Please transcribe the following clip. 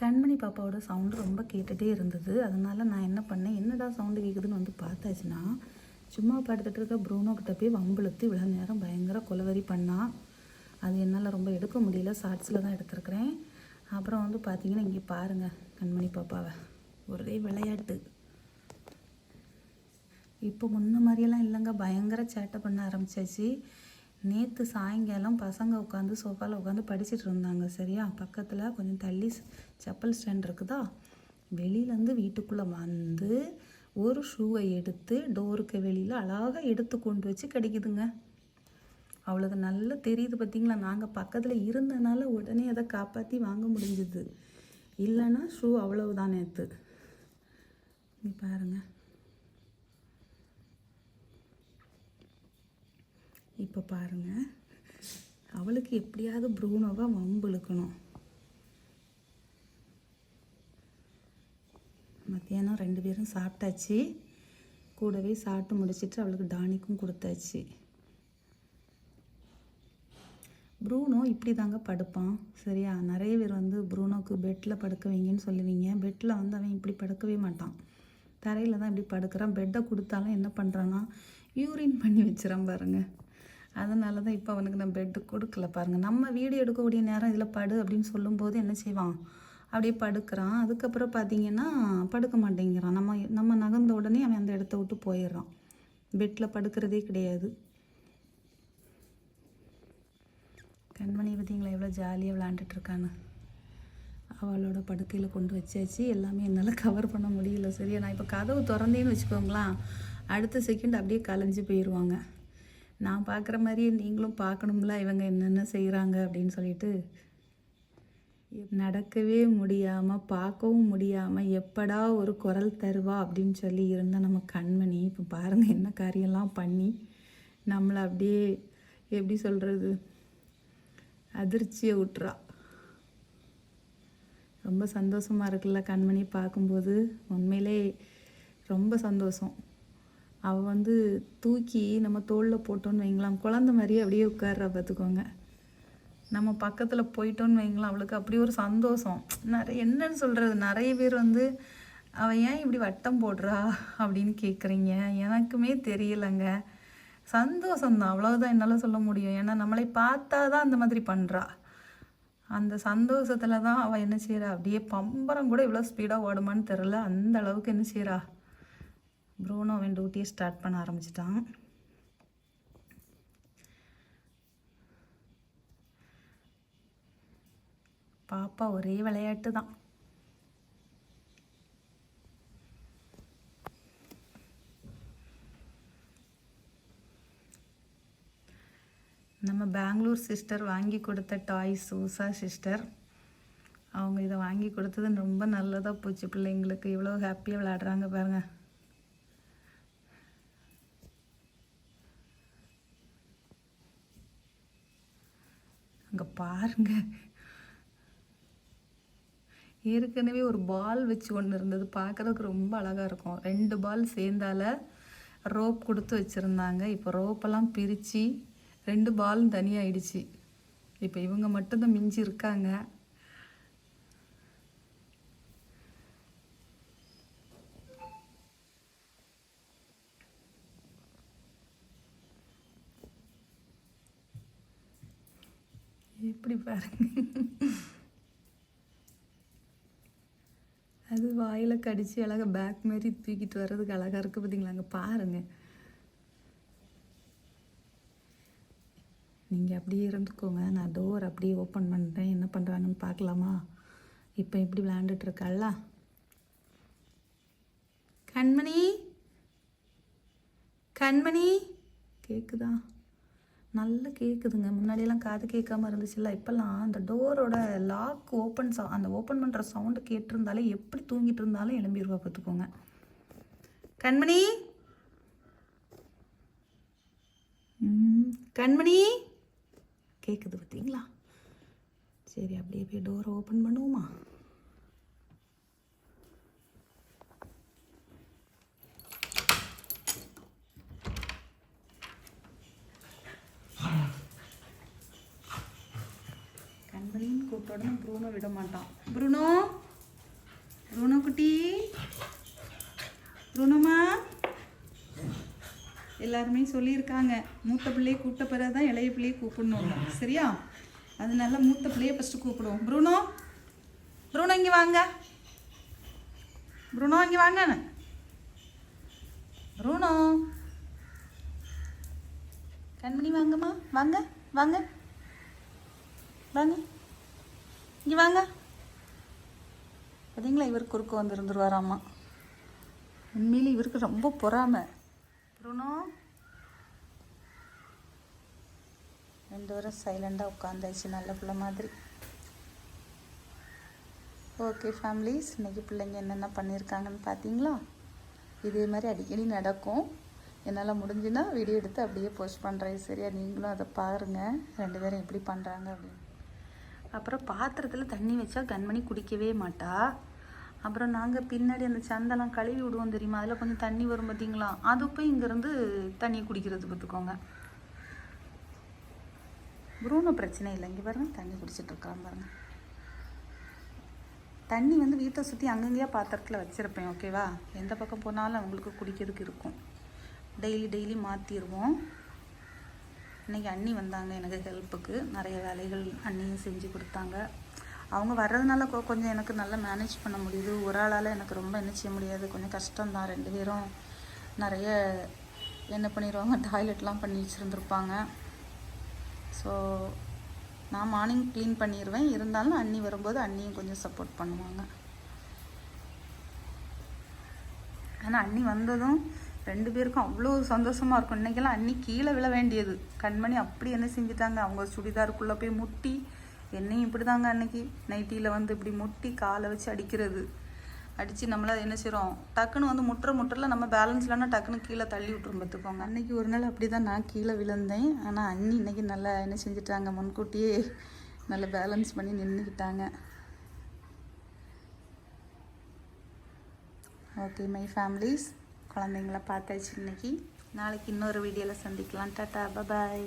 கண்மணி பாப்பாவோட சவுண்டு ரொம்ப கேட்டுகிட்டே இருந்தது. அதனால் நான் என்ன பண்ணேன் என்னடா சவுண்டு கேட்குதுன்னு வந்து பார்த்தாச்சுன்னா சும்மா படுத்துட்டு இருக்க ப்ரூனோ கிட்ட போய் வம்புழுத்து இவ்வளோ நேரம் பயங்கர கொலவரி பண்ணால் அது என்னால் ரொம்ப எடுக்க முடியல ஷார்ட்ஸில் தான் எடுத்திருக்கிறேன். அப்புறம் வந்து பார்த்தீங்கன்னா இங்கே பாருங்கள் கண்மணி பாப்பாவை. ஒரே விளையாட்டு. இப்போ முன்ன மாதிரியெல்லாம் இல்லைங்க பயங்கர சேட்டை பண்ண ஆரம்பிச்சாச்சு. நேற்று சாயங்காலம் பசங்க உட்காந்து சோஃபாவில் உட்காந்து படிச்சுட்டு இருந்தாங்க. சரியா? பக்கத்தில் கொஞ்சம் தள்ளி ஸ்- செப்பல் ஸ்டாண்ட் இருக்குதா? வெளியிலேருந்து வீட்டுக்குள்ளே வந்து ஒரு ஷூவை எடுத்து டோருக்கு வெளியில் அழகாக எடுத்து கொண்டு வச்சு கிடைக்குதுங்க. அவளுக்கு நல்லா தெரியுது பார்த்தீங்களா நாங்கள் பக்கத்தில் இருந்தனால உடனே அதை காப்பாற்றி வாங்க முடிஞ்சுது. இல்லைன்னா ஷூ அவ்வளவுதான் நேற்று நீ பாருங்கள் இப்போ பாருங்க. அவளுக்கு எப்படியாவது ப்ரூனோவை வம்பு இழுக்கணும் மத்தியானம் ரெண்டு பேரும் சாப்பிட்டாச்சு. கூடவே சாப்பிட்டு முடிச்சிட்டு அவளுக்கு டானிக்கும் கொடுத்தாச்சு. ப்ரூனோ இப்படி தாங்க படுப்பான். சரியா? நிறைய பேர் வந்து ப்ரூனோக்கு பெட்டில் படுக்க வைங்கன்னு சொல்லுவீங்க. பெட்டில் வந்து அவன் இப்படி படுக்கவே மாட்டான். தரையில் தான் இப்படி படுக்கிறான். பெட்டை கொடுத்தாலும் என்ன பண்ணுறான்னா யூரின் பண்ணி வச்சிடறான் பாருங்கள் அதனால தான் இப்போ அவனுக்கு நான் பெட்டு கொடுக்கல பாருங்கள் நம்ம வீடியோ எடுக்கக்கூடிய நேரம் இதில் படு அப்படின்னு சொல்லும்போது என்ன செய்வான்? அப்படியே படுக்கிறான். அதுக்கப்புறம் பார்த்தீங்கன்னா படுக்க மாட்டேங்கிறான். நம்ம நம்ம நகர்ந்த உடனே அவன் அந்த இடத்த விட்டு போயிடுறான். பெட்டில் படுக்கிறதே கிடையாது. கண்மணி பார்த்தீங்களா எவ்வளோ ஜாலியாக விளாண்டுட்டு இருக்கான்னு. அவளோட படுக்கையில் கொண்டு வச்சாச்சு. எல்லாமே என்னால் கவர் பண்ண முடியல. சரியா? நான் இப்போ கதவு திறந்தேன்னு வச்சுக்கோங்களேன். அடுத்த செகண்ட் அப்படியே கலைஞ்சு போயிடுவாங்க நான் பார்க்குற மாதிரியே நீங்களும் பார்க்கணும்ல இவங்க என்னென்ன செய்கிறாங்க அப்படின்னு சொல்லிட்டு. நடக்கவே முடியாமல் பார்க்கவும் முடியாமல் எப்படா ஒரு குரல் தருவா அப்படின்னு சொல்லி இருந்த நம்ம கண்மணி இப்போ பாருங்கள் என்ன காரியம்லாம் பண்ணி நம்மளை அப்படியே எப்படி சொல்கிறது அதிர்ச்சியை விட்டுறா ரொம்ப சந்தோஷமாக இருக்குல்ல கண்மணி பார்க்கும்போது. உண்மையிலே ரொம்ப சந்தோஷம். அவள் வந்து தூக்கி நம்ம தோளில் போட்டோன்னு வைங்களாம். குழந்த மாதிரியே அப்படியே உட்கார்ற பார்த்துக்கோங்க. நம்ம பக்கத்தில் போயிட்டோன்னு வைங்களாம். அவளுக்கு அப்படி ஒரு சந்தோஷம். நிறைய என்னன்னு சொல்கிறது நிறைய பேர் வந்து அவள் ஏன் இப்படி வட்டம் போடுறா? அப்படின்னு கேட்குறீங்க எனக்குமே தெரியலைங்க. சந்தோஷம்தான். அவ்வளோதான் என்னால் சொல்ல முடியும். ஏன்னா நம்மளை பார்த்தா தான் அந்த மாதிரி பண்ணுறா அந்த சந்தோஷத்தில் தான் அவள் என்ன செய்கிறா அப்படியே பம்பரம் கூட இவ்வளோ ஸ்பீடாக ஓடுமான்னு தெரில அந்த அளவுக்கு என்ன செய்கிறா ப்ரூனோ அவன் டியூட்டியை ஸ்டார்ட் பண்ண ஆரம்பிச்சிட்டான். பாப்பா ஒரே விளையாட்டு தான். நம்ம பெங்களூர் சிஸ்டர் வாங்கி கொடுத்த டாய்ஸ் உஷா சிஸ்டர். அவங்க இதை வாங்கி கொடுத்தது ரொம்ப நல்லதாக போச்சு பிள்ளைங்களுக்கு. இவ்வளோ ஹாப்பியாக விளையாடுறாங்க பாருங்கள் பாருங்க. ஏற்கனவே ஒரு பால் வச்சு ஒன்று இருந்தது. பார்க்குறதுக்கு ரொம்ப அழகாக இருக்கும். ரெண்டு பால் சேர்ந்தால ரோப் கொடுத்து வச்சுருந்தாங்க. இப்போ ரோப்பெல்லாம் பிரித்து ரெண்டு பாலும் தனியாகிடுச்சு இப்போ இவங்க மட்டும்தான் மிஞ்சி இருக்காங்க. எப்படி பாருங்க. அது வாயில் கடிச்சு அழகாக பேக் மாரி தூக்கிட்டு வர்றதுக்கு அழகாக இருக்குது பார்த்தீங்களா அங்கே பாருங்கள் நீங்கள் அப்படியே இருந்துக்கோங்க. நான் டோர் அப்படியே ஓப்பன் பண்ணுறேன் என்ன பண்ணுறாங்கன்னு பார்க்கலாமா? இப்போ இப்படி விளையாண்டுட்டு கண்மணி? கண்மணி? கேக்குதா? நல்லா கேட்குதுங்க முன்னாடியெல்லாம் காது கேட்காம இருந்துச்சுல்ல இப்போல்லாம் அந்த டோரோட லாக் ஓப்பன் சவு அந்த ஓப்பன் பண்ணுற சவுண்டு கேட்டிருந்தாலே எப்படி தூங்கிட்டு இருந்தாலும் எழும்பிடுவா பார்த்துக்கோங்க. கண்மணி? கண்மணி? கேட்குது பார்த்தீங்களா? சரி அப்படியே போய் டோரை ஓப்பன் பண்ணுவோமா? கண்மணின்னு ப்ரூனோ விட மாட்டான். ப்ரூனோ? ப்ரூனோ குட்டி? ப்ரூனோமா எல்லாருமே சொல்லியிருக்காங்க. மூத்த பிள்ளையை கூப்பிட்ட பிறகு தான் இளைய பிள்ளையை கூப்பிடணும். சரியா? அதனால மூத்த பிள்ளையை ஃபஸ்ட்டு கூப்பிடுவோம். ப்ரூனோ? ப்ரூனோ இங்கே வாங்க. ப்ரூனோ இங்கே வாங்க. ப்ரூனோ? கண்மணி வாங்கம்மா. வாங்க வாங்க. வாங்க. இங்கே வாங்க. பார்த்தீங்களா இவர் குறுக்க வந்துருந்துருவாராம்மா உண்மையிலே இவருக்கு ரொம்ப பொறாமை. ப்ரூனோ ரெண்டு பேரும் சைலண்டாக உட்காந்தாச்சு நல்ல பிள்ளை மாதிரி. ஓகே ஃபேமிலிஸ் இன்னைக்கு பிள்ளைங்க என்னென்ன பண்ணியிருக்காங்கன்னு பார்த்தீங்களா இதே மாதிரி அடிக்கடி நடக்கும். என்னால் முடிஞ்சுன்னா வீடியோ எடுத்து அப்படியே போஸ்ட் பண்ணுறேன் சரியா நீங்களும் அதை பாருங்கள் ரெண்டு பேரும் எப்படி பண்ணுறாங்க அப்படின்னு. அப்புறம் பாத்திரத்தில் தண்ணி வச்சா கண்மணி குடிக்கவே மாட்டா. அப்புறம் நாங்கள் பின்னாடி அந்த சந்தெல்லாம் கழுவி விடுவோம் தெரியுமா? அதில் கொஞ்சம் தண்ணி வரும் பார்த்தீங்களா அது போய் இங்கேருந்து தண்ணி குடிக்கிறது பார்த்துக்கோங்க ப்ரூனோ பிரச்சனை இல்லை. இங்கே பாருங்க தண்ணி குடிச்சிட்டு இருக்கலாம் பாருங்க. தண்ணி வந்து வீட்டை சுற்றி அங்கங்கேயா பாத்திரத்தில் வச்சுருப்பேன் ஓகேவா எந்த பக்கம் போனாலும் அவங்களுக்கு குடிக்கிறதுக்கு இருக்கும். டெய்லி டெய்லி மாற்றிடுவோம் அன்றைக்கி அண்ணி வந்தாங்க எனக்கு ஹெல்ப்புக்கு. நிறைய வேலைகள் அண்ணியும் செஞ்சு கொடுத்தாங்க. அவங்க வர்றதுனால கொஞ்சம் எனக்கு நல்லா மேனேஜ் பண்ண முடியுது. ஒரு ஆளால் எனக்கு ரொம்ப என்ன செய்ய முடியாது. கொஞ்சம் கஷ்டம்தான். ரெண்டு பேரும் நிறைய என்ன பண்ணிடுவாங்க டாய்லெட்லாம் பண்ணி வச்சுருந்துருப்பாங்க. ஸோ நான் மார்னிங் க்ளீன் பண்ணிடுவேன் இருந்தாலும் அண்ணி வரும்போது அண்ணியும் கொஞ்சம் சப்போர்ட் பண்ணுவாங்க. ஆனால் அண்ணி வந்ததும் ரெண்டு பேருக்கும் அவ்வளோ சந்தோஷமாக இருக்கும். இன்றைக்கெல்லாம் அன்னி கீழே விழ வேண்டியது. கண்மணி அப்படி என்ன செஞ்சுட்டாங்க. அவங்க சுடிதாருக்குள்ளே போய் முட்டி என்னையும் இப்படி தாங்க அன்னைக்கு நைட்டியில் வந்து இப்படி முட்டி காலை வச்சு அடிக்கிறது. அடித்து நம்மள என்ன செய்கிறோம் டக்குன்னு வந்து முட்டுற முட்டுறல நம்ம பேலன்ஸ் இல்லைன்னா டக்குன்னு கீழே தள்ளி விட்டுரும் பார்த்துக்கோங்க. அன்றைக்கி ஒரு நாள் அப்படி தான் நான் கீழே விழுந்தேன். ஆனால் அண்ணி இன்றைக்கி நல்லா என்ன செஞ்சுட்டாங்க? முன்கூட்டியே நல்லா பேலன்ஸ் பண்ணி நின்றுக்கிட்டாங்க ஓகே மை ஃபேமிலிஸ் குழந்தைங்கள பார்த்தாச்சு இன்னைக்கு. நாளைக்கு இன்னொரு வீடியோவில் சந்திக்கலாம். Tata bye bye